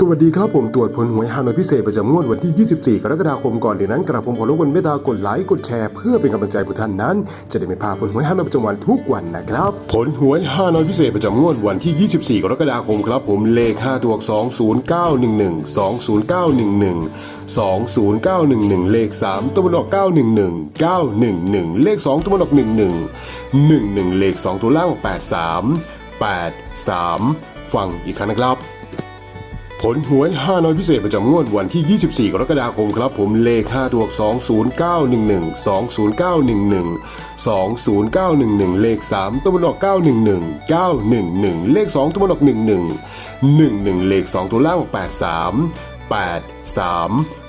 สวัสดีครับผมตรวจผลหวยฮานอยพิเศษประจำงวดวันที่ 24 กรกฎาคมก่อนเดี๋ยวนั้นกระผมขอรบกวนเมตตากดไลค์กดแชร์เพื่อเป็นกำลังใจผู้ท่านนั้น จะได้ไม่พลาดผลหวยฮานอยประจำวันทุกวันนะครับ ผลหวยฮานอยพิเศษประจำงวดวันที่ 24 กรกฎาคมครับผมเลข 5 ตัวอักษร20911 20911 20911 เลข 3ตัวบนออก911 911 เลข 2ตัวบนออก11 11 เลข 2 ตัวล่างออก83 83 ฟังอีกครั้งนะครับ ผลหวย 5 น้อยพิเศษประจำงวดวันที่ 24 กรกฎาคมครับ ผมเลข 5 ตัวอักษร20911 20911 20911 เลข 3ตัวบนออก911 911 เลข 2ตัวบนออก11 11 เลข 2 ตัวล่างออก83 83